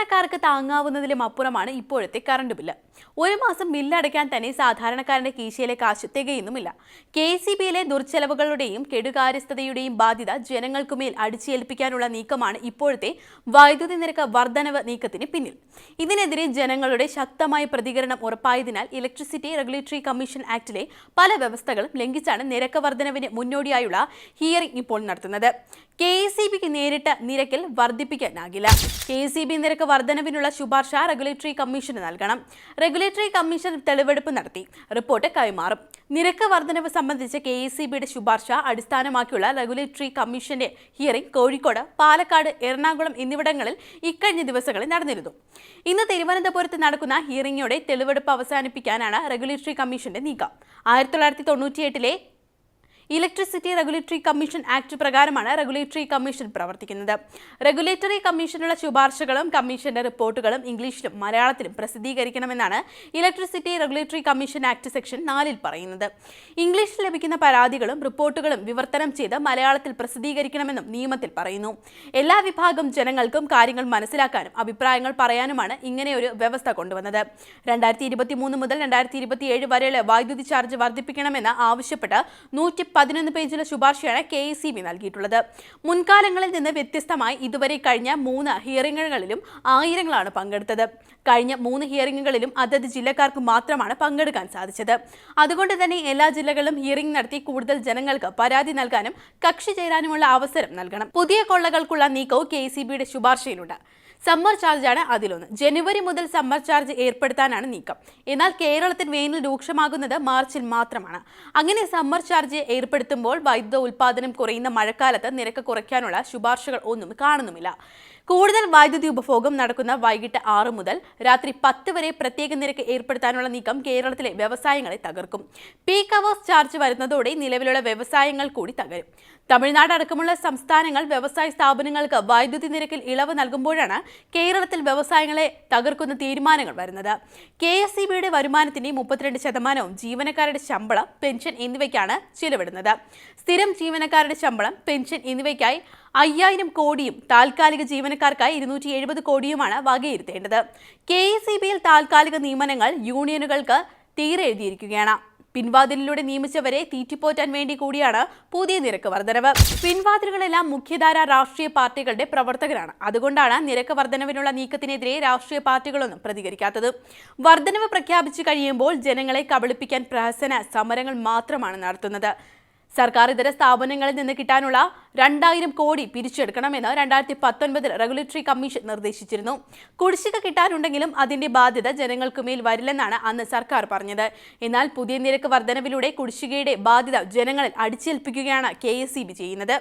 സാധാരണക്കാർക്ക് താങ്ങാവുന്നതിലും അപ്പുറമാണ് ഇപ്പോഴത്തെ കറണ്ട് ബില്ല് ഒരു മാസം ബില്ലടയ്ക്കാൻ തന്നെ സാധാരണക്കാരന്റെ കീശയിലെ കാശ് തികയുന്നുമില്ല. കെ സി ബിയിലെ ദുർച്ചെലവുകളുടെയും കെടുകാര്യസ്ഥതയുടെയും ബാധ്യത ജനങ്ങൾക്കുമേൽ അടിച്ചേൽപ്പിക്കാനുള്ള നീക്കമാണ് ഇപ്പോഴത്തെ വൈദ്യുതി നിരക്ക് വർധനവ് നീക്കത്തിന് പിന്നിൽ. ഇതിനെതിരെ ജനങ്ങളുടെ ശക്തമായ പ്രതികരണം ഉറപ്പായതിനാൽ ഇലക്ട്രിസിറ്റി റെഗുലേറ്ററി കമ്മീഷൻ ആക്ടിലെ പല വ്യവസ്ഥകളും ലംഘിച്ചാണ് നിരക്ക് വർധനവിന് മുന്നോടിയായുള്ള ഹിയറിംഗ് ഇപ്പോൾ നടത്തുന്നത്. കെ സി ബിക്ക് നേരിട്ട് നിരക്കിൽ വർദ്ധിപ്പിക്കാനാകില്ല കെ സി ബി നിരക്ക് വർധനവിനുള്ള ശുപാർശ റെഗുലേറ്ററി കമ്മീഷന് നൽകണം. റെഗുലേറ്ററി കമ്മീഷൻ തെളിവെടുപ്പ് നടത്തി. റിപ്പോർട്ട് കൈമാറും. നിരക്ക് വർധനവ് സംബന്ധിച്ച് കെ ശുപാർശ അടിസ്ഥാനമാക്കിയുള്ള റെഗുലേറ്ററി കമ്മീഷന്റെ ഹിയറിംഗ് കോഴിക്കോട് പാലക്കാട് എറണാകുളം എന്നിവിടങ്ങളിൽ ഇക്കഴിഞ്ഞ ദിവസങ്ങളിൽ നടന്നിരുന്നു. ഇന്ന് തിരുവനന്തപുരത്ത് നടക്കുന്ന ഹിയറിംഗോടെ തെളിവെടുപ്പ് അവസാനിപ്പിക്കാനാണ് റെഗുലേറ്ററി കമ്മീഷന്റെ നീക്കം. ആയിരത്തി തൊള്ളായിരത്തി തൊണ്ണൂറ്റിയെട്ടിലെ ഇലക്ട്രിസിറ്റി റെഗുലേറ്ററി കമ്മീഷൻ ആക്ട് പ്രകാരമാണ് റെഗുലേറ്ററി കമ്മീഷൻ പ്രവർത്തിക്കുന്നത്. റെഗുലേറ്ററി കമ്മീഷനുള്ള ശുപാർശകളും കമ്മീഷന്റെ റിപ്പോർട്ടുകളും ഇംഗ്ലീഷിലും മലയാളത്തിലും പ്രസിദ്ധീകരിക്കണമെന്നാണ് electricity regulatory commission act section നാലിൽ പറയുന്നത്. ഇംഗ്ലീഷിൽ ലഭിക്കുന്ന പരാതികളും റിപ്പോർട്ടുകളും വിവർത്തനം ചെയ്ത് മലയാളത്തിൽ പ്രസിദ്ധീകരിക്കണമെന്നും നിയമത്തിൽ പറയുന്നു. എല്ലാ വിഭാഗം ജനങ്ങൾക്കും കാര്യങ്ങൾ മനസ്സിലാക്കാനും അഭിപ്രായങ്ങൾ പറയാനുമാണ് ഇങ്ങനെയൊരു വ്യവസ്ഥ കൊണ്ടുവന്നത്. രണ്ടായിരത്തി ഇരുപത്തി മൂന്ന് മുതൽ രണ്ടായിരത്തി ഇരുപത്തിയേഴ് വരെയുള്ള വൈദ്യുതി ചാർജ് വർദ്ധിപ്പിക്കണമെന്ന് ആവശ്യപ്പെട്ട് നൂറ്റി പതിനൊന്ന് പേജിലെ ശുപാർശയാണ് കെ എസ് സി ബി നൽകിയിട്ടുള്ളത്. മുൻകാലങ്ങളിൽ നിന്ന് വ്യത്യസ്തമായി ഇതുവരെ കഴിഞ്ഞ മൂന്ന് ഹിയറിങ്ങുകളിലും ആയിരങ്ങളാണ് പങ്കെടുത്തത്. കഴിഞ്ഞ മൂന്ന് ഹിയറിങ്ങുകളിലും അതത് ജില്ലക്കാർക്ക് മാത്രമാണ് പങ്കെടുക്കാൻ സാധിച്ചത്. അതുകൊണ്ട് തന്നെ എല്ലാ ജില്ലകളിലും ഹിയറിംഗ് നടത്തി കൂടുതൽ ജനങ്ങൾക്ക് പരാതി നൽകാനും കക്ഷി ചേരാനുമുള്ള അവസരം നൽകണം. പുതിയ കൊള്ളകൾക്കുള്ള നീക്കവും കെ സി ബിയുടെ ശുപാർശയിലുണ്ട്. സമ്മർ ചാർജാണ് അതിലൊന്ന്. ജനുവരി മുതൽ സമ്മർ ചാർജ് ഏർപ്പെടുത്താനാണ് നീക്കം. എന്നാൽ കേരളത്തിൽ വേനൽ രൂക്ഷമാകുന്നത് മാർച്ചിൽ മാത്രമാണ്. അങ്ങനെ സമ്മർ ചാർജ് ഏർപ്പെടുത്തുമ്പോൾ വൈദ്യുത ഉൽപ്പാദനം കുറയുന്ന മഴക്കാലത്ത് നിരക്ക് കുറയ്ക്കാനുള്ള ശുപാർശകൾ ഒന്നും കാണുന്നുമില്ല. കൂടുതൽ വൈദ്യുതി ഉപഭോഗം നടക്കുന്ന വൈകിട്ട് ആറ് മുതൽ രാത്രി പത്ത് വരെ പ്രത്യേക നിരക്ക് ഏർപ്പെടുത്താനുള്ള നീക്കം കേരളത്തിലെ വ്യവസായങ്ങളെ തകർക്കും. പീക്ക് അവേഴ്സ് ചാർജ് വരുന്നതോടെ നിലവിലുള്ള വ്യവസായങ്ങൾ കൂടി തകരും. തമിഴ്നാട് അടക്കമുള്ള സംസ്ഥാനങ്ങൾ വ്യവസായ സ്ഥാപനങ്ങൾക്ക് വൈദ്യുതി നിരക്കിൽ ഇളവ് നൽകുമ്പോഴാണ് കേരളത്തിൽ വ്യവസായങ്ങളെ തകർക്കുന്ന തീരുമാനങ്ങൾ വരുന്നത്. കെ എസ് സി ബിയുടെ വരുമാനത്തിന്റെ മുപ്പത്തിരണ്ട് ശതമാനവും ജീവനക്കാരുടെ ശമ്പളം പെൻഷൻ എന്നിവയ്ക്കാണ് ചിലവിടുന്നത്. സ്ഥിരം ജീവനക്കാരുടെ ശമ്പളം പെൻഷൻ എന്നിവയ്ക്കായി അയ്യായിരം കോടിയും താൽക്കാലിക ജീവനക്കാർക്കായി ഇരുന്നൂറ്റി എഴുപത് കോടിയുമാണ് വകയിരുത്തേണ്ടത്. കെ എ സി ബിയിൽ താൽക്കാലിക നിയമനങ്ങൾ യൂണിയനുകൾക്ക് തീരെ എഴുതിയിരിക്കുകയാണ് പിൻവാതിലിലൂടെ നിയമിച്ചവരെ തീറ്റിപ്പോറ്റാൻ വേണ്ടി കൂടിയാണ് പുതിയ നിരക്ക് വർധനവ്. പിൻവാതിലുകളെല്ലാം മുഖ്യധാര രാഷ്ട്രീയ പാർട്ടികളുടെ പ്രവർത്തകരാണ്. അതുകൊണ്ടാണ് നിരക്ക് വർധനവിനുള്ള നീക്കത്തിനെതിരെ രാഷ്ട്രീയ പാർട്ടികളൊന്നും പ്രതികരിക്കാത്തത്. വർധനവ് പ്രഖ്യാപിച്ചു കഴിയുമ്പോൾ ജനങ്ങളെ കബളിപ്പിക്കാൻ പ്രഹസന സമരങ്ങൾ മാത്രമാണ് നടത്തുന്നത്. സർക്കാർ ഇതര സ്ഥാപനങ്ങളിൽ നിന്ന് കിട്ടാനുള്ള രണ്ടായിരം കോടി പിരിച്ചെടുക്കണമെന്ന് രണ്ടായിരത്തി പത്തൊൻപതിൽ റെഗുലേറ്ററി കമ്മീഷൻ നിർദ്ദേശിച്ചിരുന്നു. കുടിശ്ശിക കിട്ടാനുണ്ടെങ്കിലും അതിന്റെ ബാധ്യത ജനങ്ങൾക്കുമേൽ വരില്ലെന്നാണ് അന്ന് സർക്കാർ പറഞ്ഞത്. എന്നാൽ പുതിയ നിരക്ക് വർധനവിലൂടെ കുടിശ്ശികയുടെ ബാധ്യത ജനങ്ങളിൽ അടിച്ചേൽപ്പിക്കുകയാണ് കെ ചെയ്യുന്നത്.